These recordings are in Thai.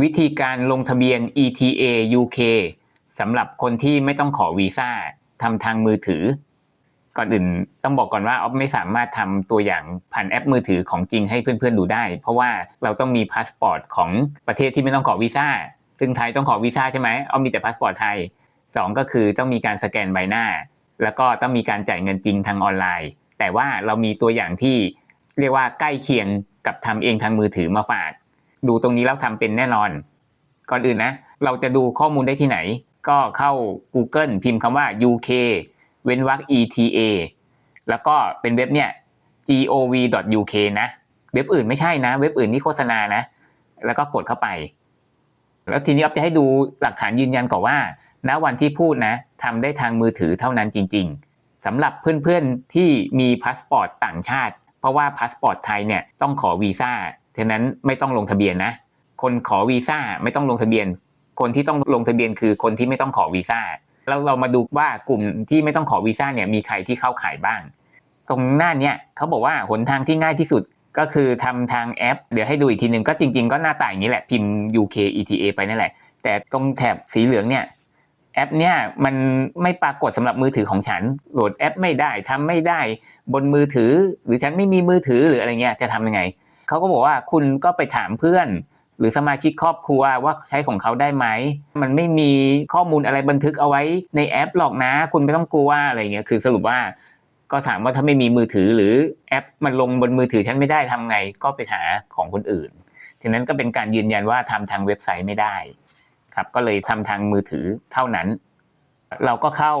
วิธีการลงทะเบียน ETA UK สำหรับคนที่ไม่ต้องขอวีซ่าทำทางมือถือ ก่อนอื่นต้องบอกก่อนว่าออฟไม่สามารถทำตัวอย่างผ่านแอปมือถือของจริงให้เพื่อนๆดูได้ เพราะว่าเราต้องมีพาสปอร์ตของประเทศที่ไม่ต้องขอวีซ่า ซึ่งไทยต้องขอวีซ่าใช่ไหมออฟมีแต่พาสปอร์ตไทยสองก็คือต้องมีการสแกนใบหน้า แล้วก็ต้องมีการจ่ายเงินจริงทางออนไลน์ แต่ว่าเรามีตัวอย่างที่เรียกว่าใกล้เคียงกับทำเองทางมือถือมาฝาก ดูตรงนี้แล้วทำเป็นแน่นอน ก่อนอื่นนะ เราจะดูข้อมูลได้ที่ไหน ก็เข้า Google พิมพ์คำว่า UK เว้นวรรค ETA แล้วก็เป็นเว็บเนี่ย gov.uk นะ เว็บอื่นไม่ใช่นะ เว็บอื่นนี่โฆษณานะ แล้วก็กดเข้าไป แล้วทีนี้ออฟจะให้ดูหลักฐานยืนยันก่อนว่า ณ วันที่พูดนะทำได้ทางมือถือเท่านั้นจริง ๆสำหรับเพื่อนๆที่มีพาสปอร์ตต่างชาติ เพราะว่าพาสปอร์ตไทยเนี่ยต้องขอวีซ่า ฉะนั้นไม่ต้องลงทะเบียนนะ คนขอวีซ่าไม่ต้องลงทะเบียน คนที่ต้องลงทะเบียนคือคนที่ไม่ต้องขอวีซ่าแล้วเรามาดูว่ากลุ่มที่ไม่ต้องขอวีซ่าเนี่ยมีใครที่เข้าข่ายบ้าง ตรงหน้าเนี้ยเขาบอกว่าหนทางที่ง่ายที่สุดก็คือทำทางแอป เดี๋ยวให้ดูอีกทีหนึ่งก็จริง ๆ ก็หน้าตาอย่างนี้แหละพิมพ์ UK ETA ไปนั่นแหละ แต่ตรงแถบสีเหลืองเนี่ยแอปเนี่ยมันไม่ปรากฏสำหรับมือถือของฉัน โหลดแอปไม่ได้ทำไม่ได้บนมือถือ หรือฉันไม่มีมือถือหรืออะไรเงี้ยจะทำยังไง เขาก็บอกว่าคุณก็ไปถามเพื่อน หรือสมาชิกครอบครัวว่าใช้ของเขาได้ไหม มันไม่มีข้อมูลอะไรบันทึกเอาไว้ในแอปหรอกนะ คุณไม่ต้องกลัวอะไรเงี้ยคือสรุปว่าก็ถามว่าถ้าไม่มีมือถือหรือแอปมันลงบนมือถือฉันไม่ได้ทำไงก็ไปหาของคนอื่น ฉะนั้นก็เป็นการยืนยันว่าทำทางเว็บไซต์ไม่ได้ครับก็เลยทำทางมือถือเท่านั้น เราก็เข้า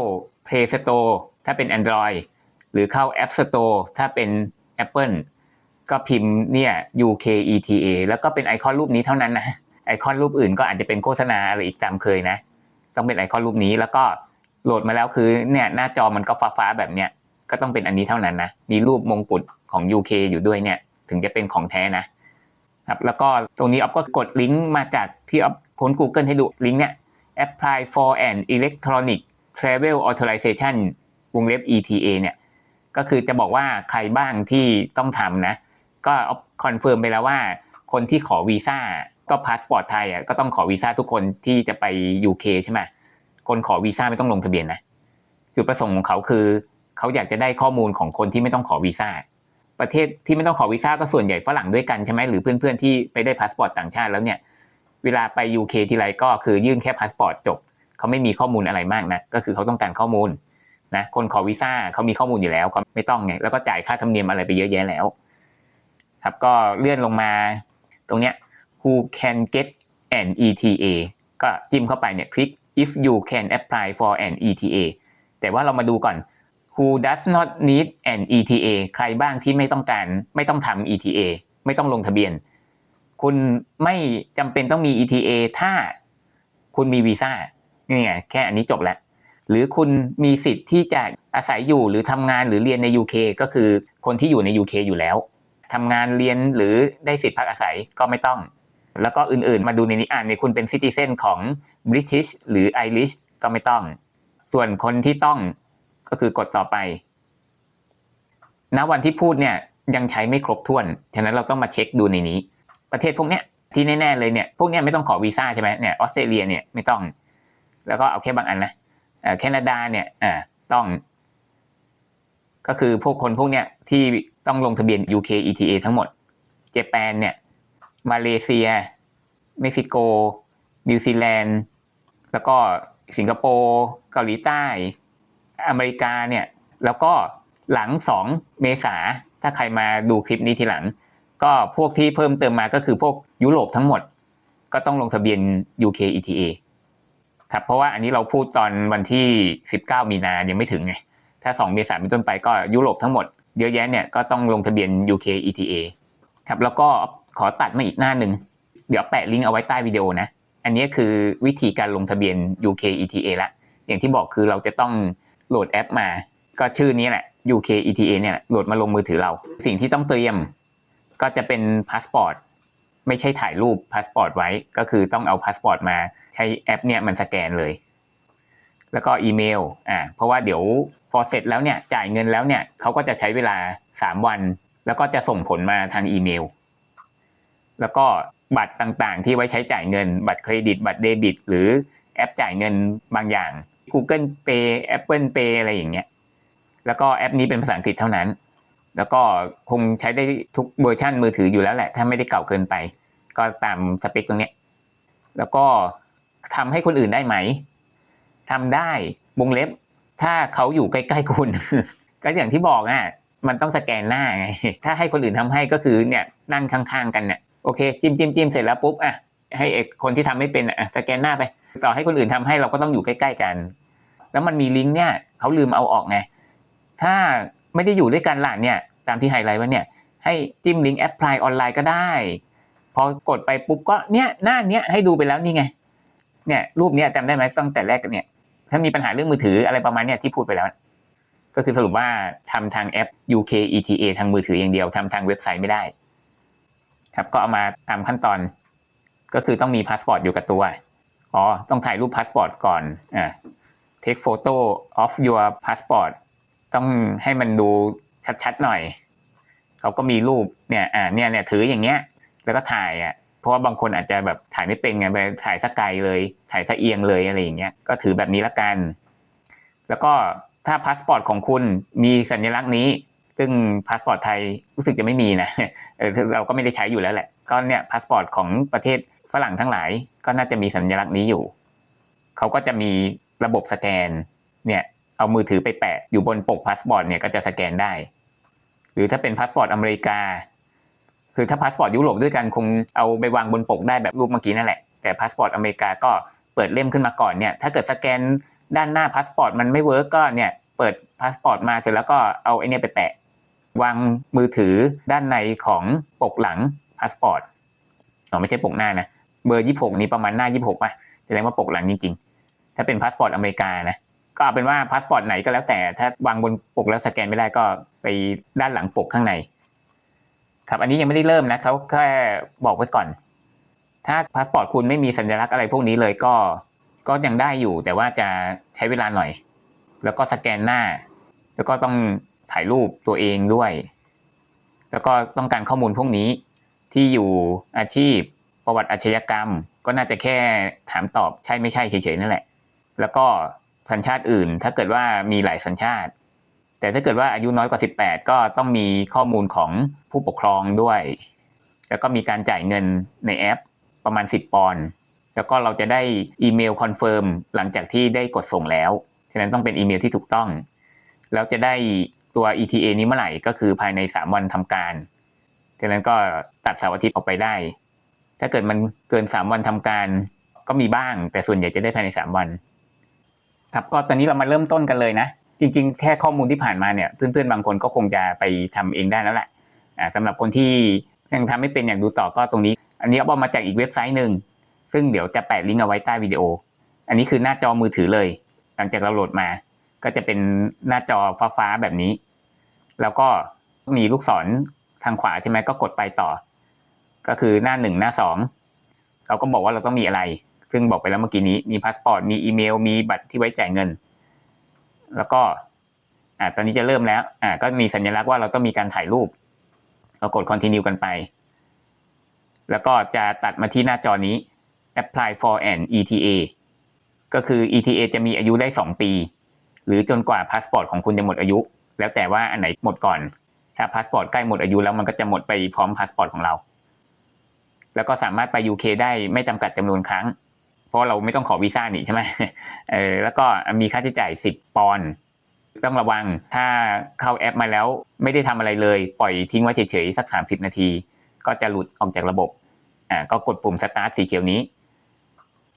Play Store ถ้าเป็น Android หรือเข้า App Store ถ้าเป็น Apple ก็พิมพ์เนี่ย UK ETA แล้วก็เป็นไอคอนรูปนี้เท่านั้นนะไอคอนรูปอื่นก็อาจจะเป็นโฆษณาอะไรอีกตามเคยนะ ต้องเป็นไอคอนรูปนี้แล้วก็โหลดมาแล้วคือเนี่ยหน้าจอมันก็ฟ้าๆแบบเนี้ยก็ต้องเป็นอันนี้เท่านั้นนะมีรูปมงกุฎของ UK อยู่ด้วยเนี่ย ถึงจะเป็นของแท้นะครับแล้วก็ตรงนี้ออฟก็กดลิงก์มาจากที่ออฟค้น Google ให้ดูลิงก์เนี่ย apply for an electronic travel authorization วงเล็บ ETA เนี่ยก็คือจะบอกว่าใครบ้างที่ต้องทำนะ ก็คอนเฟิร์มไปแล้วว่า คนที่ขอวีซ่าก็พาสปอร์ตไทยอะก็ต้องขอวีซ่าทุกคนที่จะไป UK ใช่ไหมคนขอวีซ่าไม่ต้องลงทะเบียนนะจุดประสงค์ของเขาคือเขาอยากจะได้ข้อมูลของคนที่ไม่ต้องขอวีซ่าประเทศที่ไม่ต้องขอวีซ่าก็ส่วนใหญ่ฝรั่งด้วยกันใช่ไหมหรือเพื่อนๆที่ไปได้พาสปอร์ตต่างชาติแล้วเนี่ยเวลาไป UK ทีไรก็คือยื่นแค่พาสปอร์ตจบเขาไม่มีข้อมูลอะไรมากนะก็คือเขาต้องการข้อมูลนะคนขอวีซ่าเขามีข้อมูลอยู่แล้วเขาไม่ต้องไงแล้วก็จ่ายค่าธรรมเนียมอะไรไปเยอะแยะแล้ว ครับก็เลื่อนลงมาตรงเนี้ย who can get an ETA ก็จิ้มเข้าไปเนี่ยคลิก if you can apply for an ETA แต่ว่าเรามาดูก่อน who does not need an ETA ใครบ้างที่ไม่ต้องการไม่ต้องทำ ETA ไม่ต้องลงทะเบียน คุณไม่จำเป็นต้องมี ETA ถ้าคุณมีวีซ่านี่ไงแค่อันนี้จบแล้ว หรือคุณมีสิทธิ์ที่จะอาศัยอยู่หรือทำงานหรือเรียนใน UK ก็คือคนที่อยู่ใน UK อยู่แล้ว ทำงานเรียนหรือได้สิทธิพักอาศัยก็ไม่ต้อง แล้วก็อื่นๆ มาดูในนี้อ่านในคุณเป็นซิติเซนของ British หรือ Irish ก็ไม่ต้อง ส่วนคนที่ต้องก็คือกดต่อไป ณวันที่พูดเนี่ยยังใช้ไม่ครบถ้วน ฉะนั้นเราต้องมาเช็คดูในนี้ ประเทศพวกเนี้ยที่แน่ๆเลยเนี่ยพวกเนี้ยไม่ต้องขอวีซ่าใช่ไหมเนี่ยออสเตรเลียเนี่ยไม่ต้อง แล้วก็เอาแค่บางอันนะแคนาดาเนี่ยอ่าต้อง ก็คือพวกคนพวกเนี้ยที่ ต้องลงทะเบียน UK ETA ทั้งหมด เจแปนเนี่ย มาเลเซีย เม็กซิโก นิวซีแลนด์ แล้วก็สิงคโปร์ เกาหลีใต้ อเมริกาเนี่ย แล้วก็หลัง 2 เมษา ถ้าใครมาดูคลิปนี้ทีหลัง ก็พวกที่เพิ่มเติมมาก็คือพวกยุโรปทั้งหมด ก็ต้องลงทะเบียน UK ETA ครับเพราะว่าอันนี้เราพูดตอนวันที่ 19 มีนายังไม่ถึงไง ถ้า 2 เมษายนเป็นต้นไปก็ยุโรปทั้งหมด เยอะแยะเนี่ยก็ต้องลงทะเบียน UK ETA ครับแล้วก็ขอตัดมาอีกหน้าหนึ่งเดี๋ยวแปะลิงก์เอาไว้ใต้วิดีโอนะ อันนี้คือวิธีการลงทะเบียน UK ETA ละ อย่างที่บอกคือเราจะต้องโหลดแอปมา ก็ชื่อนี้แหละ UK ETA เนี่ยโหลดมาลงมือถือเรา สิ่งที่ต้องเตรียม ก็จะเป็นพาสปอร์ตไม่ใช่ถ่ายรูปพาสปอร์ตไว้ ก็คือต้องเอาพาสปอร์ตมาใช้แอปเนี่ยมันสแกนเลย แล้วก็อีเมล อ่า เพราะว่าเดี๋ยว พอเสร็จแล้วเนี่ยจ่ายเงินแล้วเนี่ยเขาก็จะใช้เวลา 3 วัน แล้วก็จะส่งผลมาทางอีเมล แล้วก็บัตรต่างๆ ที่ไว้ใช้จ่ายเงิน บัตรเครดิต บัตรเดบิต หรือแอปจ่ายเงินบางอย่าง Google Pay Apple Pay อะไรอย่างเงี้ยแล้วก็แอปนี้เป็นภาษาอังกฤษเท่านั้น แล้วก็คงใช้ได้ทุกเวอร์ชันมือถืออยู่แล้วแหละ ถ้าไม่ได้เก่าเกินไป ก็ตามสเปคตรงเนี้ยแล้วก็ทำให้คนอื่นได้ไหมทำได้วงเล็บ ถ้าเขาอยู่ใกล้ๆคุณ ก็อย่างที่บอกอะมันต้องสแกนหน้าไงถ้าให้คนอื่นทำให้ก็คือเนี่ยนั่งข้างๆกันเนี่ยโอเคจิ้มจิ้มจิ้มเสร็จแล้วปุ๊บอะให้เอกคนที่ทำไม่เป็นอะสแกนหน้าไปต่อให้คนอื่นทำให้เราก็ต้องอยู่ใกล้ ๆกัน แล้วมันมีลิงก์เนี่ยเขาลืมเอาออกไงถ้าไม่ได้อยู่ด้วยกันหล่ะเนี่ยตามที่ไฮไลท์ไว้เนี่ยให้จิ้มลิงก์แอปพลายออนไลน์ก็ได้ พอกดไปปุ๊บก็เนี่ยหน้าเนี้ยให้ดูไปแล้วนี่ไงเนี่ยรูปเนี้ยจำได้ไหมตั้งแต่แรกเนี่ย ถ้ามีปัญหาเรื่องมือถืออะไรประมาณเนี้ยที่พูดไปแล้ว ก็คือสรุปว่าทำทางแอป UK ETA ทางมือถืออย่างเดียวทำทางเว็บไซต์ไม่ได้ ครับก็เอามาตามขั้นตอน ก็คือต้องมีพาสปอร์ตอยู่กับตัวอ๋อต้องถ่ายรูปพาสปอร์ตก่อนอ่า take photo of your passport ต้องให้มันดูชัดๆหน่อย เขาก็มีรูปเนี่ย อ่า เนี่ยเนี่ยถืออย่างเงี้ย แล้วก็ถ่ายอะ เพราะว่าบางคนอาจจะแบบถ่ายไม่เป็นไงไปถ่ายสกไกลเลย ถ่ายสะเอียงเลยอะไรอย่างเงี้ยก็ถือแบบนี้ละกัน แล้วก็ถ้าพาสปอร์ตของคุณมีสัญลักษณ์นี้ ซึ่งพาสปอร์ตไทยรู้สึกจะไม่มีนะเออเราก็ไม่ได้ใช้อยู่แล้วแหละ ก็เนี่ยพาสปอร์ตของประเทศฝรั่งทั้งหลาย ก็น่าจะมีสัญลักษณ์นี้อยู่ เขาก็จะมีระบบสแกน เนี่ยเอามือถือไปแปะอยู่บนปกพาสปอร์ตเนี่ยก็จะสแกนได้ หรือถ้าเป็นพาสปอร์ตอเมริกา คือถ้าพาสปอร์ตยุโรปด้วยกันคงเอาไปวางบนปกได้แบบรูปเมื่อกี้นั่นแหละ แต่พาสปอร์ตอเมริกาก็เปิดเล่มขึ้นมาก่อนเนี่ยถ้าเกิดสแกนด้านหน้าพาสปอร์ตมันไม่เวิร์กก็เนี่ยเปิดพาสปอร์ตมาเสร็จแล้วก็เอาไอเนี่ยไปแปะ วางมือถือด้านในของปกหลังพาสปอร์ตอ๋อไม่ใช่ปกหน้านะเบอร์ยี่หกนี้ประมาณหน้ายี่หกป่ะแสดงว่าปกหลังจริง ๆ ถ้าเป็นพาสปอร์ตอเมริกานะก็เอาเป็นว่าพาสปอร์ตไหนก็แล้วแต่ถ้าวางบนปกแล้วสแกนไม่ได้ก็ไปด้านหลังปกข้างใน ครับอันนี้ยังไม่ได้เริ่มนะเขาแค่บอกไว้ก่อน ถ้าพาสปอร์ตคุณไม่มีสัญลักษณ์อะไรพวกนี้เลยก็ก็ยังได้อยู่ แต่ว่าจะใช้เวลาหน่อย แล้วก็สแกนหน้า แล้วก็ต้องถ่ายรูปตัวเองด้วย แล้วก็ต้องการข้อมูลพวกนี้ที่อยู่อาชีพ ประวัติอาชญากรรม ก็น่าจะแค่ถามตอบใช่ไม่ใช่เฉยๆนั่นแหละ แล้วก็สัญชาติอื่น ถ้าเกิดว่ามีหลายสัญชาติ แต่ถ้าเกิดว่าอายุน้อยกว่า 18 ก็ต้องมีข้อมูลของผู้ปกครองด้วย แล้วก็มีการจ่ายเงินในแอปประมาณ 10 ปอนด์แล้วก็เราจะได้อีเมลคอนเฟิร์มหลังจากที่ได้กดส่งแล้ว ฉะนั้นต้องเป็นอีเมลที่ถูกต้อง แล้วจะได้ตัว ETA นี้เมื่อไหร่ก็คือภายใน 3 วันทำการ ฉะนั้นก็ตัดเสาร์อาทิตย์ออกไปได้ ถ้าเกิดมันเกิน 3 วันทำการ ก็มีบ้าง แต่ส่วนใหญ่จะได้ภายใน 3 วัน ครับก็ตอนนี้เรามาเริ่มต้นกันเลยนะ จริง ๆ แค่ข้อมูลที่ผ่านมาเนี่ยเพื่อนๆบางคนก็คงจะไปทำเองได้แล้วแหละอ่าสำหรับคนที่ยังทำไม่เป็นอยากดูต่อก็ตรงนี้ อันนี้เอามาจากอีกเว็บไซต์หนึ่งซึ่งเดี๋ยวจะแปะลิงก์เอาไว้ใต้วิดีโอ อันนี้คือหน้าจอมือถือเลย หลังจากเราโหลดมา ก็จะเป็นหน้าจอฟ้าๆแบบนี้ แล้วก็มีลูกศรทางขวาใช่ไหมก็กดไปต่อ ก็คือหน้าหนึ่งหน้าสองเขาก็บอกว่าเราต้องมีอะไร ซึ่งบอกไปแล้วเมื่อกี้นี้มีพาสปอร์ตมีอีเมล มีบัตรที่ไว้จ่ายเงิน แล้วก็อ่าตอนนี้จะเริ่มแล้วอ่าก็มีสัญลักษณ์ว่าเราต้องมีการถ่ายรูป เรากด continue กันไป แล้วก็จะตัดมาที่หน้าจอนี้ apply for an ETA ก็คือ ETA จะมีอายุได้ 2 ปี หรือจนกว่าพาสปอร์ตของคุณจะหมดอายุ แล้วแต่ว่าอันไหนหมดก่อน ถ้าพาสปอร์ตใกล้หมดอายุแล้วมันก็จะหมดไปพร้อมพาสปอร์ตของเรา แล้วก็สามารถไป UK ได้ไม่จำกัดจำนวนครั้ง เพราะเราไม่ต้องขอวีซ่านี่ใช่ไหมเออแล้วก็มีค่าใช้จ่าย 10 ปอนด์ต้องระวังถ้าเข้าแอปมาแล้วไม่ได้ทำอะไรเลย ปล่อยทิ้งไว้เฉยๆสัก 30 นาที ก็จะหลุดออกจากระบบอ่าก็กดปุ่ม start สีเขียวนี้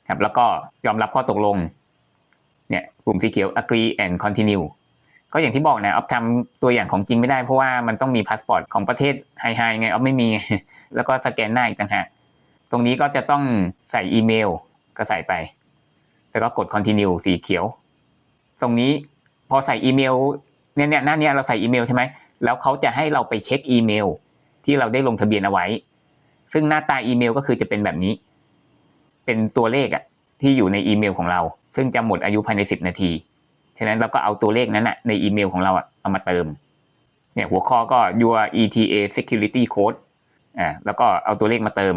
ครับแล้วก็ยอมรับข้อตกลงเนี่ยปุ่มสีเขียว agree and continue ก็อย่างที่บอกนะออฟทำตัวอย่างของจริงไม่ได้เพราะว่ามันต้องมีพาสปอร์ตของประเทศไฮๆไงออฟไม่มี แล้วก็สแกนหน้าอีกต่างหากตรงนี้ก็จะต้องใส่อีเมล ก็ใส่ไป แล้วก็กด continue สีเขียว ตรงนี้พอใส่อีเมลเนี่ยเนี่ยหน้าเนี้ยเราใส่อีเมลใช่ไหมแล้วเขาจะให้เราไปเช็คอีเมล ที่เราได้ลงทะเบียนเอาไว้ ซึ่งหน้าตาอีเมลก็คือจะเป็นแบบนี้ เป็นตัวเลขอะที่อยู่ในอีเมลของเรา ซึ่งจะหมดอายุภายใน 10 นาที ฉะนั้นเราก็เอาตัวเลขนั้นอะในอีเมลของเราอะเอามาเติม เนี่ยหัวข้อก็ your ETA security code อ่าแล้วก็เอาตัวเลขมาเติม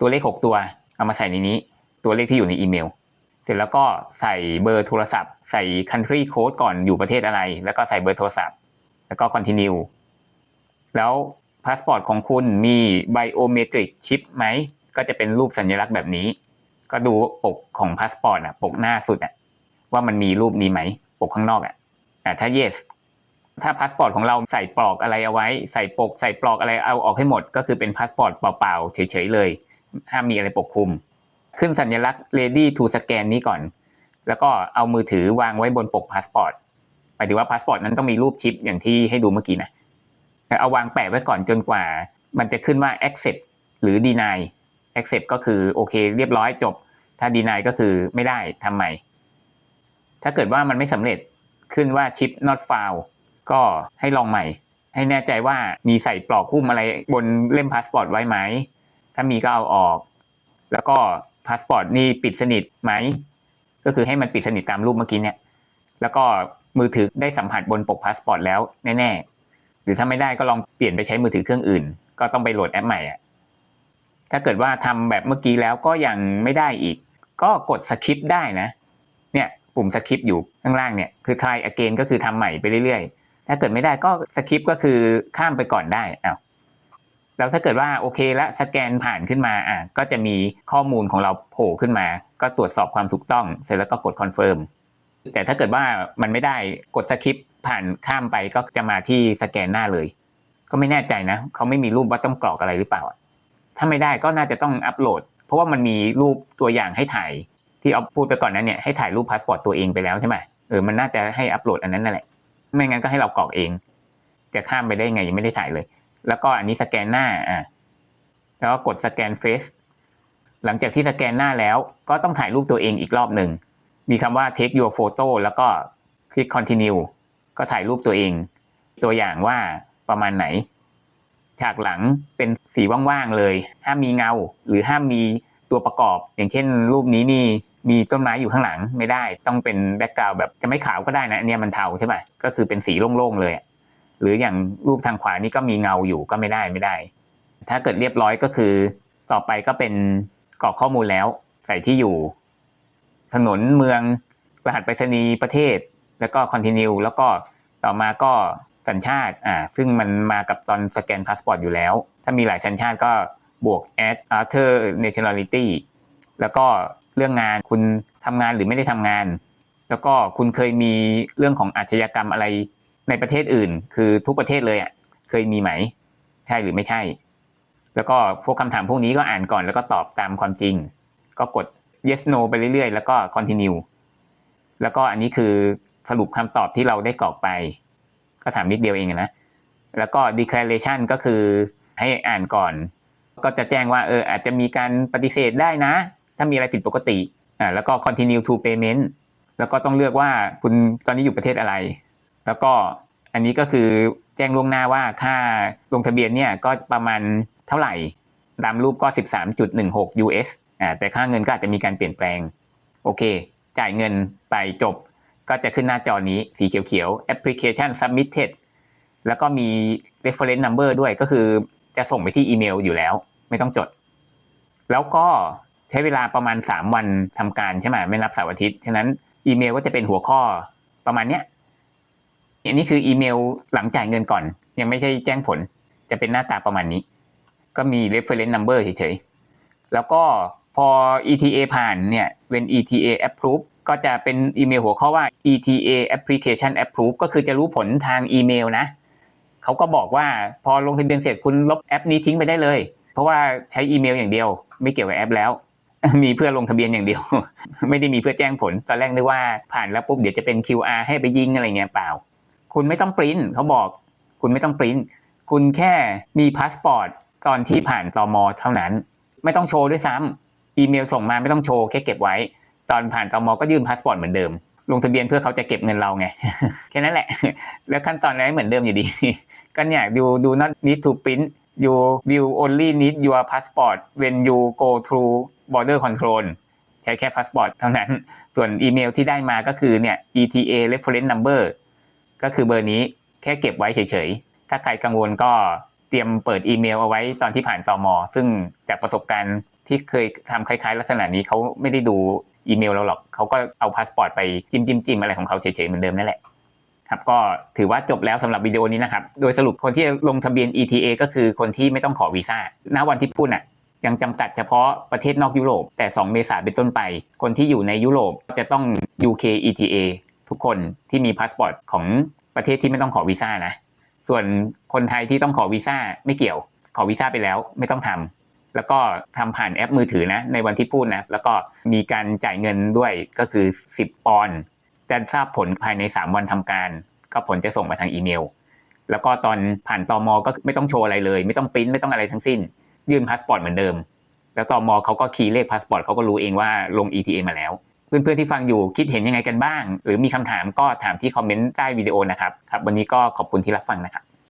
ตัวเลข 6 ตัว เอามาใส่ในนี้ ตัวเลขที่อยู่ในอีเมล เสร็จแล้วก็ใส่เบอร์โทรศัพท์ ใส่ country code ก่อนอยู่ประเทศอะไร แล้วก็ใส่เบอร์โทรศัพท์ แล้วก็ continue แล้วพาสปอร์ตของคุณมี biometric chip ไหม ก็จะเป็นรูปสัญลักษณ์แบบนี้ ก็ดูปกของพาสปอร์ตอะปกหน้าสุดอะว่ามันมีรูปนี้ไหม ปกข้างนอกอะอะถ้า yes ถ้าพาสปอร์ตของเราใส่ปลอกอะไรเอาไว้ ใส่ปก ใส่ปลอกอะไรเอาออกให้หมด ก็คือเป็นพาสปอร์ตเปล่าๆเฉยๆเลย ห้ามมีอะไรปกคลุม ขึ้นสัญลักษณ์ ready to scan นี้ก่อน แล้วก็เอามือถือวางไว้บนปกพาสปอร์ตหมายถึงว่าพาสปอร์ตนั้นต้องมีรูปชิปอย่างที่ให้ดูเมื่อกี้นะเอาวางแปะไว้ก่อนจนกว่า มันจะขึ้นว่า accept หรือ deny accept ก็คือโอเคเรียบร้อยจบ ถ้า deny ก็คือไม่ได้ทำใหม่ ถ้าเกิดว่ามันไม่สำเร็จขึ้นว่า chip not found ก็ให้ลองใหม่ ให้แน่ใจว่ามีใส่ปลอกหุ้มอะไรบนเล่มพาสปอร์ตไว้ไหม ถ้ามีก็เอาออก แล้วก็ พาสปอร์ตนี่ปิดสนิทไหม ก็คือให้มันปิดสนิทตามรูปเมื่อกี้เนี่ย แล้วก็มือถือได้สัมผัสบนปกพาสปอร์ตแล้วแน่ๆ หรือถ้าไม่ได้ก็ลองเปลี่ยนไปใช้มือถือเครื่องอื่น ก็ต้องไปโหลดแอปใหม่อะถ้าเกิดว่าทำแบบเมื่อกี้แล้วก็ยังไม่ได้อีก ก็กดสคริปได้นะ เนี่ยปุ่มสคริปอยู่ข้างล่างเนี่ย คือ try again ก็คือทำใหม่ไปเรื่อยๆ ถ้าเกิดไม่ได้ก็สคริปก็คือข้ามไปก่อนได้อ้าว แล้วถ้าเกิดว่าโอเคแล้วสแกนผ่านขึ้นมาอะก็จะมีข้อมูลของเราโผล่ขึ้นมา ก็ตรวจสอบความถูกต้อง เสร็จแล้วก็กดคอนเฟิร์มแต่ถ้าเกิดว่ามันไม่ได้กดสคริปผ่านข้ามไปก็จะมาที่สแกนหน้าเลย ก็ไม่แน่ใจนะ เขาไม่มีรูปว่าต้องกรอกอะไรหรือเปล่า ถ้าไม่ได้ก็น่าจะต้องอัปโหลด เพราะว่ามันมีรูปตัวอย่างให้ถ่าย ที่เอาพูดไปก่อนนั้นเนี่ยให้ถ่ายรูปพาสปอร์ตตัวเองไปแล้วใช่ไหมเออมันน่าจะให้อัปโหลดอันนั้นนั่นแหละไม่งั้นก็ให้เรากรอกเอง จะข้ามไปได้ไงยังไม่ได้ถ่ายเลย แล้วก็อันนี้สแกนหน้าอะแล้วก็กดสแกนเฟซหลังจากที่สแกนหน้าแล้วก็ต้องถ่ายรูปตัวเองอีกรอบหนึ่ง มีคำว่า take your photo แล้วก็คลิก continue ก็ถ่ายรูปตัวเอง ตัวอย่างว่าประมาณไหน ฉากหลังเป็นสีว่างๆเลย ห้ามมีเงา หรือห้ามมีตัวประกอบ อย่างเช่น รูปนี้นี่มีต้นไม้อยู่ข้างหลังไม่ได้ ต้องเป็นแบ็กกราวด์แบบจะไม่ขาวก็ได้นะอันเนี้ยมันเทาใช่ไหมก็คือเป็นสีโล่งๆเลย หรืออย่างรูปทางขวานี่ก็มีเงาอยู่ก็ไม่ได้ไม่ได้ ถ้าเกิดเรียบร้อยก็คือ ต่อไปก็เป็นกรอกข้อมูลแล้ว ใส่ที่อยู่ ถนนเมืองรหัสไปรษณีย์ประเทศ แล้วก็ continue แล้วก็ต่อมาก็สัญชาติอ่าซึ่งมันมากับตอนสแกนพาสปอร์ตอยู่แล้ว ถ้ามีหลายสัญชาติก็บวก add other nationality แล้วก็เรื่องงานคุณทำงานหรือไม่ได้ทำงาน แล้วก็คุณเคยมีเรื่องของอาชญากรรมอะไร ในประเทศอื่น คือทุกประเทศเลยอะเคยมีไหม ใช่หรือไม่ใช่ แล้วก็พวกคำถามพวกนี้ก็อ่านก่อนแล้วก็ตอบตามความจริง ก็กด yes no ไปเรื่อยๆ แล้วก็ continue แล้วก็อันนี้คือสรุปคำตอบที่เราได้กรอกไป ก็ถามนิดเดียวเองนะ แล้วก็ declaration ก็คือให้อ่านก่อน ก็จะแจ้งว่าเอออาจจะมีการปฏิเสธได้นะ ถ้ามีอะไรผิดปกติอ่าแล้วก็ continue to payment แล้วก็ต้องเลือกว่าคุณตอนนี้อยู่ประเทศอะไร แล้วก็อันนี้ก็คือแจ้งล่วงหน้าว่าค่าลงทะเบียนเนี่ยก็ประมาณเท่าไหร่ตามรูปก็ 13.16 US อ่าแต่ค่าเงินก็อาจจะมีการเปลี่ยนแปลง โอเค จ่ายเงินไปจบ ก็จะขึ้นหน้าจอนี้สีเขียวๆ application submitted แล้วก็มี reference number ด้วยก็คือจะส่งไปที่อีเมลอยู่แล้ว ไม่ต้องจด แล้วก็ใช้เวลาประมาณ 3 วันทำการใช่ไหมไม่นับเสาร์อาทิตย์ ฉะนั้นอีเมลก็จะเป็นหัวข้อประมาณเนี้ย อันนี้คืออีเมลหลังจ่ายเงินก่อน ยังไม่ใช่แจ้งผล จะเป็นหน้าตาประมาณนี้ ก็มี reference number เฉยๆ แล้วก็พอ ETA ผ่านเนี่ย when ETA approve ก็จะเป็นอีเมลหัวข้อว่า ETA application approve ก็คือจะรู้ผลทางอีเมลนะเขาก็บอกว่าพอลงทะเบียนเสร็จคุณลบแอปนี้ทิ้งไปได้เลย เพราะว่าใช้อีเมลอย่างเดียว ไม่เกี่ยวกับแอปแล้ว มีเพื่อลงทะเบียนอย่างเดียว ไม่ได้มีเพื่อแจ้งผล ตอนแรกนึกว่าผ่านแล้วปุ๊บเดี๋ยวจะเป็น QR ให้ไปยิงอะไรเงี้ยเปล่า คุณไม่ต้องปริ้นเขาบอก คุณไม่ต้องปริ้นคุณแค่มีพาสปอร์ตตอนที่ผ่านตมเท่านั้น ไม่ต้องโชว์ด้วยซ้ำอีเมลส่งมาไม่ต้องโชว์แค่เก็บไว้ ตอนผ่านตมก็ยื่นพาสปอร์ตเหมือนเดิม ลงทะเบียนเพื่อเขาจะเก็บเงินเราไง แค่นั้นแหละ แล้วขั้นตอนอะไรเหมือนเดิมอยู่ดี ก็เนี่ย you do not need to print you will only need your passport when you go through border control ใช้แค่พาสปอร์ตเท่านั้น ส่วนอีเมลที่ได้มาก็คือเนี่ย ETA reference number ก็คือเบอร์นี้แค่เก็บไว้เฉยๆ ถ้าใครกังวลก็เตรียมเปิดอีเมลเอาไว้ตอนที่ผ่านตมอซึ่งจากประสบการณ์ที่เคยทำคล้ายๆ ลักษณะนี้เขาไม่ได้ดูอีเมลเราหรอกเขาก็เอาพาสปอร์ตไปจิ้มจิ้มจิ้มอะไรของเขาเฉยๆเหมือนเดิมนั่นแหละครับก็ถือว่าจบแล้วสำหรับวิดีโอนี้นะครับ โดยสรุปคนที่ลงทะเบียน ETA ก็คือคนที่ไม่ต้องขอวีซ่าณวันที่พูดน่ะยังจำกัดเฉพาะประเทศนอกยุโรป แต่ 2 เมษายนเป็นต้นไป คนที่อยู่ในยุโรปจะต้อง UK ETA ทุกคนที่มีพาสปอร์ตของประเทศที่ไม่ต้องขอวีซ่านะ ส่วนคนไทยที่ต้องขอวีซ่าไม่เกี่ยว ขอวีซ่าไปแล้วไม่ต้องทำแล้วก็ทำผ่านแอปมือถือนะ ในวันที่พูดนะ แล้วก็มีการจ่ายเงินด้วยก็คือ 10 ปอนด์จะทราบผลภายใน 3 วันทำการ ก็ผลจะส่งมาทางอีเมล แล้วก็ตอนผ่านตอมก็ไม่ต้องโชว์อะไรเลย ไม่ต้องปริ้นไม่ต้องอะไรทั้งสิ้น ยื่นพาสปอร์ตเหมือนเดิม แล้วตอมเขาก็คีย์เลขพาสปอร์ตเขาก็รู้เองว่าลง ETA มาแล้ว เพื่อนๆที่ฟังอยู่คิดเห็นยังไงกันบ้าง หรือมีคำถามก็ถามที่คอมเมนต์ใต้วิดีโอนะครับครับ วันนี้ก็ขอบคุณที่รับฟังนะครับ